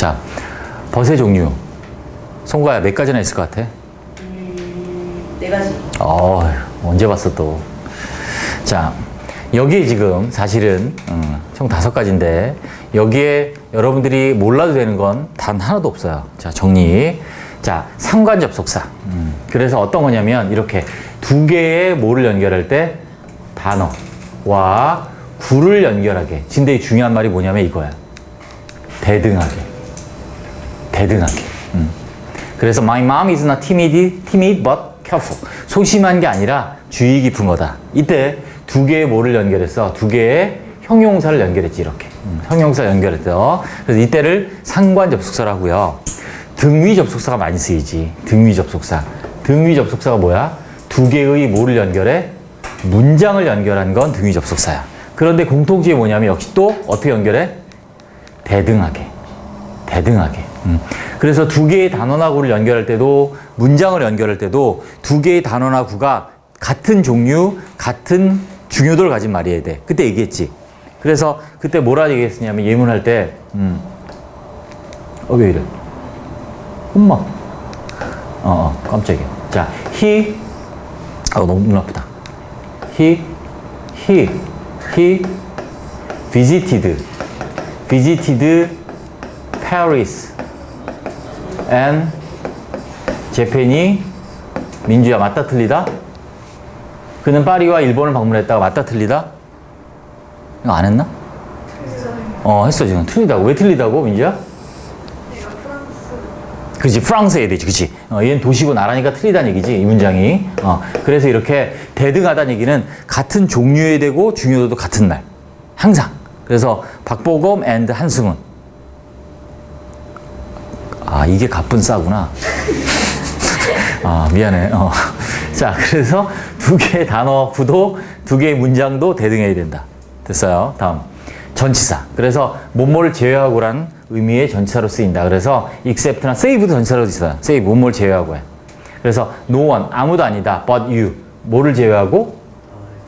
자, 벗의 종류. 송가야 몇 가지나 있을 것 같아? 네 가지. 어, 언제 봤어 또. 자, 여기에 지금 사실은 음, 총 다섯 가지인데 여기에 여러분들이 몰라도 되는 건 단 하나도 없어요. 자, 정리. 자, 상관 접속사. 음, 그래서 어떤 거냐면 이렇게 두 개의 뭐를 연결할 때 단어와 구를 연결하게. 근데 이 중요한 말이 뭐냐면 이거야. 대등하게. 대등하게. 음. 그래서 my mom is not timid, timid but careful. 소심한 게 아니라 주의 깊은 거다. 이때 두 개의 뭐를 연결했어? 두 개의 형용사를 연결했지 이렇게. 음, 형용사 연결했어. 그래서 이때를 상관 접속사라고 하고요. 등위 접속사가 많이 쓰이지. 등위 접속사. 등위 접속사가 뭐야? 두 개의 뭐를 연결해? 문장을 연결한 건 등위 접속사야. 그런데 공통점이 뭐냐면 역시 또 어떻게 연결해? 대등하게. 대등하게. 음. 그래서 두 개의 구를 연결할 때도 문장을 연결할 때도 두 개의 구가 같은 종류, 같은 중요도를 가진 말이어야 돼. 그때 얘기했지. 그래서 그때 뭐라 얘기했었냐면 예문할 때, 음, 어, 왜 이래? 엄마. 어, 어, 깜짝이야. 자, he, 어, 너무 눈 아프다. he, he, he visited, visited Paris and 재팬이 민주야 맞다 틀리다? 그는 파리와 일본을 방문했다가 맞다 틀리다? 이거 안 했나? 어 했어 지금 틀리다고 왜 틀리다고 민주야? 그지 프랑스 해야 되지 그지 어, 얘는 도시고 나라니까 틀리다는 얘기지 이 문장이 어, 그래서 이렇게 대등하다는 얘기는 같은 종류의 되고 중요도도 같은 말 항상 그래서 박보검 앤드 한승훈 아, 이게 가쁜 싸구나. 아, 미안해. 어. 자, 그래서 두 개의 단어 구도, 두 개의 문장도 대등해야 된다. 됐어요. 다음. 전치사. 그래서 뭐뭐를 제외하고라는 의미의 전치사로 쓰인다. 그래서 except나 save도 전치사로 있어요. save, 뭐뭐를 제외하고 해. 그래서 no one, 아무도 아니다. but you. 뭐를 제외하고?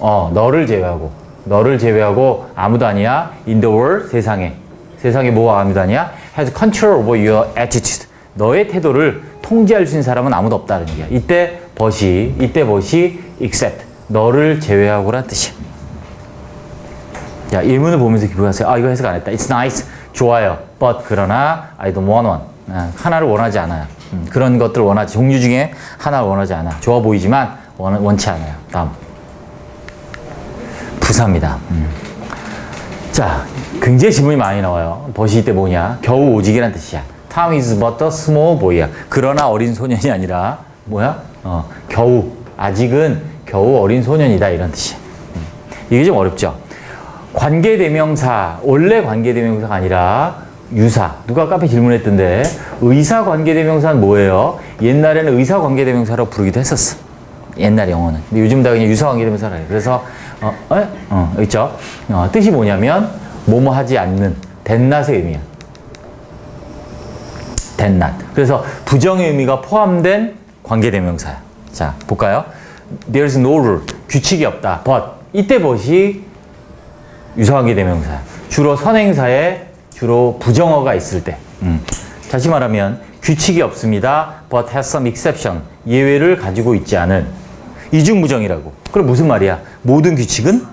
어, 너를 제외하고. 너를 제외하고 아무도 아니야. in the world, 세상에. 세상에 뭐가 아무도 아니야? Has control over your attitude. 너의 태도를 통제할 수 있는 사람은 아무도 없다는 얘기야. 이때 벗이, 이때 벗이 except. 너를 제외하고란 뜻이야. 자, 예문을 보면서 기록하세요. 아, 이거 해석 안 했다. It's nice. 좋아요. But 그러나 I don't want one. 아, 하나를 원하지 않아요. 음, 그런 것들을 원하지. 종류 중에 하나를 원하지 않아. 좋아 보이지만 원, 원치 않아요. 다음. 부사입니다. 음. 자, 굉장히 질문이 많이 나와요. 벗이 이때 뭐냐? 겨우 오직이란 뜻이야. Tom is but a small boy야. 그러나 어린 소년이 아니라 뭐야? 어, 겨우 아직은 겨우 어린 소년이다 이런 뜻이야. 음. 이게 좀 어렵죠. 관계대명사 원래 관계대명사가 아니라 유사 누가 카페 질문했던데 의사 관계대명사는 뭐예요? 옛날에는 의사 관계대명사라고 부르기도 했었어. 옛날 영어는. 근데 요즘 다 그냥 유사 관계대명사라 해. 그래서 어, 에? 어, 있죠. 어, 뜻이 뭐냐면 뭐뭐 하지 않는 된낫의 의미야. 된낫. 그래서 부정의 의미가 포함된 관계대명사야. 자, 볼까요? There's no rule. 규칙이 없다. but. 이때 but이 유사관계 대명사야. 주로 선행사에 주로 부정어가 있을 때. 음. 다시 말하면 규칙이 없습니다. but has some exception. 예외를 가지고 있지 않은 이중부정이라고. 그럼 무슨 말이야? 모든 규칙은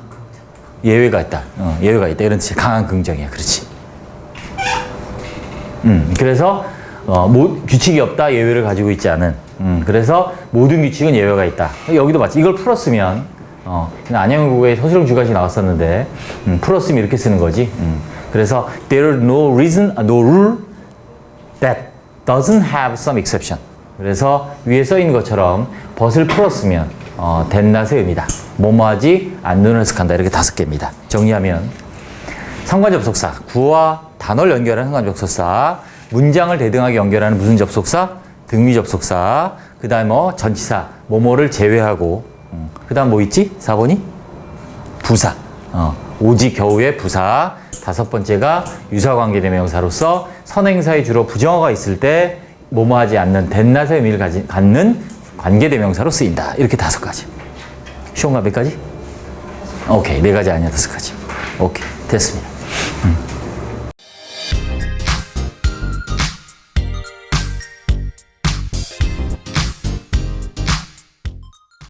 예외가 있다. 어, 예외가 있다. 이런 뜻이 강한 긍정이야. 그렇지. 음, 그래서 어, 모, 규칙이 없다. 예외를 가지고 있지 않은. 음, 그래서 모든 규칙은 예외가 있다. 여기도 마치 이걸 풀었으면 어, 안영국의 서술형 주가시 나왔었는데 음, 풀었으면 이렇게 쓰는 거지. 음, 그래서 there is no reason, no rule that doesn't have some exception. 그래서 위에 써 있는 것처럼 벗을 풀었으면 어, 된낫의 의미다. 뭐뭐하지 않는 해석한다. 이렇게 다섯 개입니다. 정리하면 상관접속사, 구와 단어를 연결하는 상관접속사, 문장을 대등하게 연결하는 무슨 접속사? 등위 접속사, 그 다음에 뭐 전치사, 뭐뭐를 제외하고, 음, 그 다음 뭐 있지? 4번이? 부사. 어, 오직 겨우의 부사. 다섯 번째가 유사관계 대명사로서 선행사에 주로 부정어가 있을 때 뭐뭐하지 않는 된낫의 의미를 가진, 갖는 관계대명사로 쓰인다. 이렇게 다섯 가지. 쉬운가 몇 가지? 오케이. 네 가지 아니야. 다섯 가지. 오케이. 됐습니다.